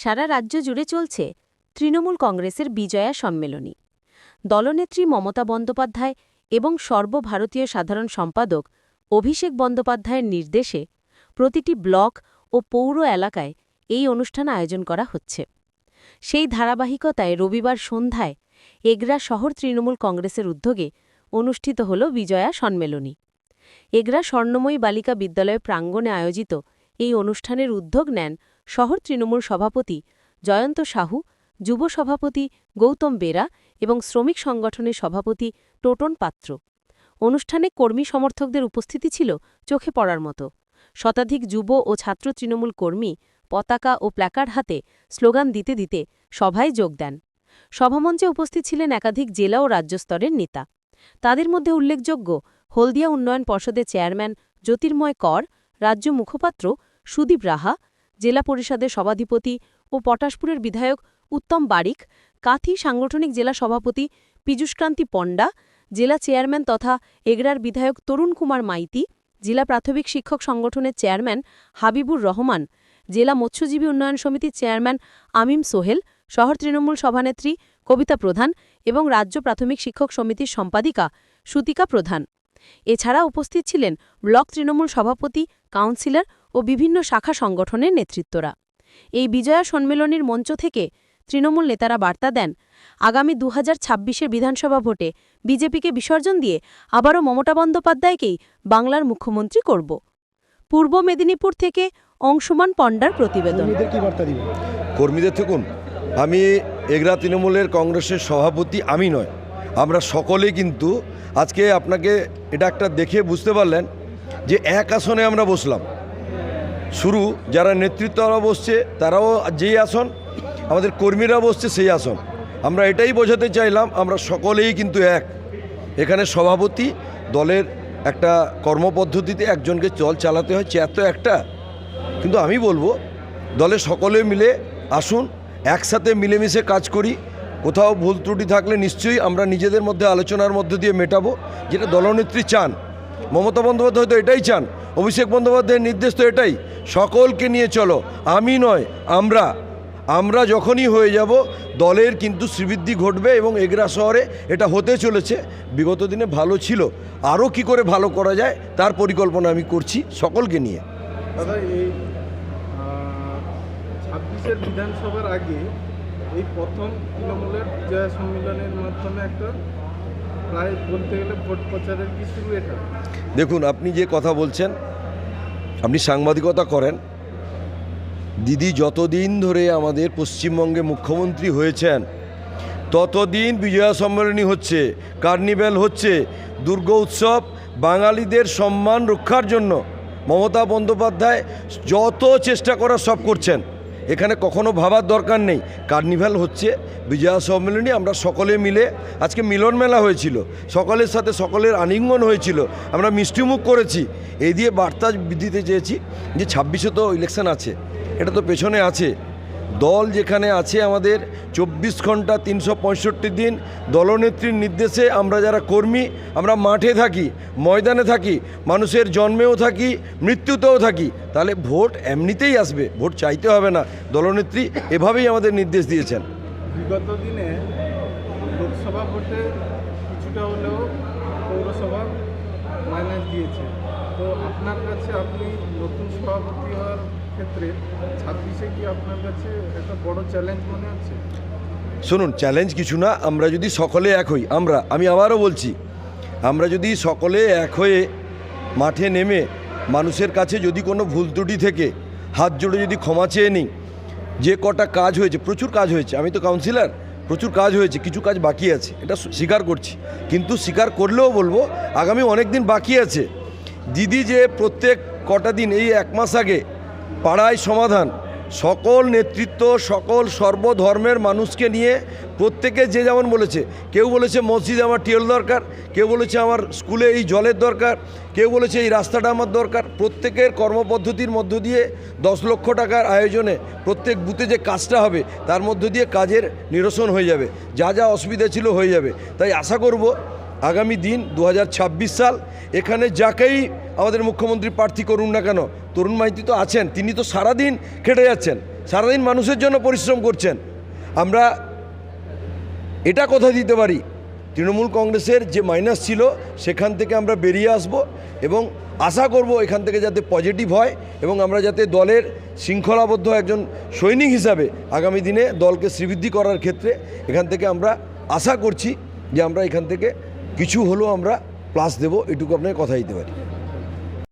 সারা রাজ্য জুড়ে চলছে তৃণমূল কংগ্রেসের বিজয়া সম্মেলনী। দলনেত্রী মমতা বন্দ্যোপাধ্যায় এবং সর্বভারতীয় সাধারণ সম্পাদক অভিষেক বন্দ্যোপাধ্যায়ের নির্দেশে প্রতিটি ব্লক ও পৌর এলাকায় এই অনুষ্ঠান আয়োজন করা হচ্ছে। সেই ধারাবাহিকতায় রবিবার সন্ধ্যায় এগরা শহর তৃণমূল কংগ্রেসের উদ্যোগে অনুষ্ঠিত হল বিজয়া সম্মেলনী। এগরা স্বর্ণময়ী বালিকা বিদ্যালয় প্রাঙ্গণে আয়োজিত এই অনুষ্ঠানের উদ্যোগ নেন শহর তৃণমূল সভাপতি জয়ন্ত সাহু, যুব সভাপতি গৌতম বেরা এবং শ্রমিক সংগঠনের সভাপতি টোটন পাত্র। অনুষ্ঠানে কর্মী সমর্থকদের উপস্থিতি ছিল চোখে পড়ার মতো। শতাধিক যুব ও ছাত্র তৃণমূল কর্মী পতাকা ও প্ল্যাকার্ড হাতে স্লোগান দিতে দিতে সভায় যোগ দেন। সভামঞ্চে উপস্থিত ছিলেন একাধিক জেলা ও রাজ্য স্তরের নেতা। তাদের মধ্যে উল্লেখযোগ্য হলদিয়া উন্নয়ন পর্ষদের চেয়ারম্যান জ্যোতির্ময় কর, রাজ্য মুখপাত্র সুদীপ রাহা জেলা পরিষদের সভাধিপতি ও পটাশপুরের বিধায়ক উত্তম বারিক, কাথি সাংগঠনিক জেলা সভাপতি পীযূষক্রান্তি পণ্ডা, জেলা চেয়ারম্যান তথা এগরার বিধায়ক তরুণ কুমার মাইতি, জেলা প্রাথমিক শিক্ষক সংগঠনের চেয়ারম্যান হাবিবুর রহমান, জেলা মৎস্যজীবী উন্নয়ন সমিতির চেয়ারম্যান আমিম সোহেল, শহর তৃণমূল সভানেত্রী কবিতা প্রধান এবং রাজ্য প্রাথমিক শিক্ষক সমিতির সম্পাদিকা সুতিকা প্রধান। এছাড়া উপস্থিত ছিলেন ব্লক তৃণমূল সভাপতি, কাউন্সিলর ও বিভিন্ন শাখা সংগঠনের নেতৃত্বরা। এই বিজয়া সম্মেলনের মঞ্চ থেকে তৃণমূল নেতারা বার্তা দেন আগামী দু হাজার বিধানসভা ভোটে বিজেপিকে বিসর্জন দিয়ে আবারও মমতা বন্দ্যোপাধ্যায়কেই বাংলার মুখ্যমন্ত্রী করব। পূর্ব মেদিনীপুর থেকে অংশুমান পণ্ডার প্রতিবেদন। কর্মীদের থাকুন আমি এগরা তৃণমূলের কংগ্রেসের সভাপতি আমি নয়। আমরা সকলে কিন্তু আজকে আপনাকে এটা একটা দেখে বুঝতে পারলেন যে এক আসনে আমরা বসলাম। শুরু, যারা নেতৃত্বরা বসছে, তারাও যেই আসন, আমাদের কর্মীরা বসছে সেই আসন। আমরা এটাই বোঝাতে চাইলাম, আমরা সকলেই কিন্তু এক। এখানে সভাপতি, দলের একটা কর্মপদ্ধতিতে একজনকে চল চালাতে হয় চেয়ার তো একটা? কিন্তু আমি বলব, দলে সকলে মিলে আসুন, একসাথে মিলেমিশে কাজ করি। কোথাও ভুল ত্রুটি থাকলে নিশ্চয়ই আমরা নিজেদের মধ্যে আলোচনার মধ্যে দিয়ে মেটাবো, যেটা দলনেত্রী চান। মমতা বন্দ্যোপাধ্যায় হয়তো এটাই চান। অভিষেক বন্দ্যোপাধ্যায়ের নির্দেশ তো এটাই, সকলকে নিয়ে চলো, আমি নয়, আমরা। আমরা যখনই হয়ে যাব, দলের কিন্তু শ্রীবৃদ্ধি ঘটবে এবং এগরা শহরে এটা হতে চলেছে, বিগত দিনে ভালো ছিল আরও কি করে ভালো করা যায় তার পরিকল্পনা আমি করছি সকলকে নিয়ে। দাদা, এই ছাব্বিশের বিধানসভার আগে এই প্রথম তৃণমূলের সম্মেলনের মাধ্যমে একটা দেখুন, আপনি যে কথা বলছেন, আপনি সাংবাদিকতা করেন, দিদি যতদিন ধরে আমাদের পশ্চিমবঙ্গে মুখ্যমন্ত্রী হয়েছেন, ততদিন বিজয়া সম্মেলনী হচ্ছে, কার্নিভ্যাল হচ্ছে, দুর্গ উৎসব, বাঙালিদের সম্মান রক্ষার জন্য মমতা বন্দ্যোপাধ্যায় যত চেষ্টা করার সব করছেন। এখানে কখনো ভাবার দরকার নেই। কার্নিভাল হচ্ছে বিজয়া সম্মেলনী আমরা সকলে মিলে আজকে মিলন মেলা হয়েছিল। সকলের সাথে সকলের আলিঙ্গন হয়েছিল। আমরা মিষ্টিমুখ করেছি। এই দিয়ে বার্তা দিতে চেয়েছি যে ছাব্বিশে তো ইলেকশন আছে। এটা তো পেছনে আছে। দল যেখানে আছে আমাদের চব্বিশ ঘণ্টা তিনশো পঁয়ষট্টি দিন দলনেত্রীর নির্দেশে আমরা যারা কর্মী, আমরা মাঠে থাকি, ময়দানে থাকি, মানুষের জন্মেও থাকি, মৃত্যুতেও থাকি, তাহলে ভোট এমনিতেই আসবে, ভোট চাইতে হবে না। দলনেত্রী এভাবেই আমাদের নির্দেশ দিয়েছেন। বিগত দিনে লোকসভা ভোটে কিছুটা হলেও পৌরসভা মাইনাস দিয়েছে। তো আপনার কাছে আপনি নতুন সভাপতি হওয়ার ক্ষেত্রে ছাব্বিশে কি আপনার কাছে একটা বড় চ্যালেঞ্জ মনে হচ্ছে শুনুন চ্যালেঞ্জ কিছু না, আমরা যদি সকলে এক হই, আমরা, আমি আবারও বলছি, আমরা যদি সকলে এক হয়ে মাঠে নেমে মানুষের কাছে যদি কোনো ভুল ত্রুটি থেকে হাত জোড়ে যদি ক্ষমা চেয়ে নিই, যে কটা কাজ হয়েছে, প্রচুর কাজ হয়েছে, আমি তো কাউন্সিলর প্রচুর কাজ হয়েছে, কিছু কাজ বাকি আছে, এটা স্বীকার করছি, কিন্তু স্বীকার করলেও বলব, আগামী অনেক দিন বাকি আছে। দিদি যে প্রত্যেক কটা দিন, এই এক মাস আগে পাড়ায় সমাধান। সকল নেতৃত্ব, সকল সর্বধর্মের মানুষকে নিয়ে প্রত্যেকে যে যেমন বলেছে, কেউ বলেছে মসজিদে আমার টিউল দরকার, কেউ বলেছে আমার স্কুলে এই জলের দরকার, কেউ বলেছে এই রাস্তাটা আমার দরকার। প্রত্যেকের কর্মপদ্ধতির মধ্য দিয়ে দশ লক্ষ টাকার আয়োজনে প্রত্যেক বুথে যে কাজটা হবে, তার মধ্য দিয়ে কাজের নিরসন হয়ে যাবে। যা যা অসুবিধা ছিল হয়ে যাবে। তাই আশা করব, আগামী দিন দু হাজার ছাব্বিশ সাল, এখানে যাকেই আমাদের মুখ্যমন্ত্রী প্রার্থী করুন না কেন? তরুণ মাইতি তো আছেন, তিনি তো সারাদিন খেটে যাচ্ছেন, সারাদিন মানুষের জন্য পরিশ্রম করছেন। আমরা এটা কথা দিতে পারি, তৃণমূল কংগ্রেসের যে মাইনাস ছিল, সেখান থেকে আমরা বেরিয়ে আসব এবং আশা করব এখান থেকে যাতে পজিটিভ হয় এবং আমরা যাতে দলের শৃঙ্খলাবদ্ধ একজন সৈনিক হিসাবে আগামী দিনে দলকে শ্রীবৃদ্ধি করার ক্ষেত্রে এখান থেকে আমরা আশা করছি যে আমরা এখান থেকে কিছু হলেও আমরা প্লাস দেবো, এটুকু আপনাকে কথা দিতে পারি।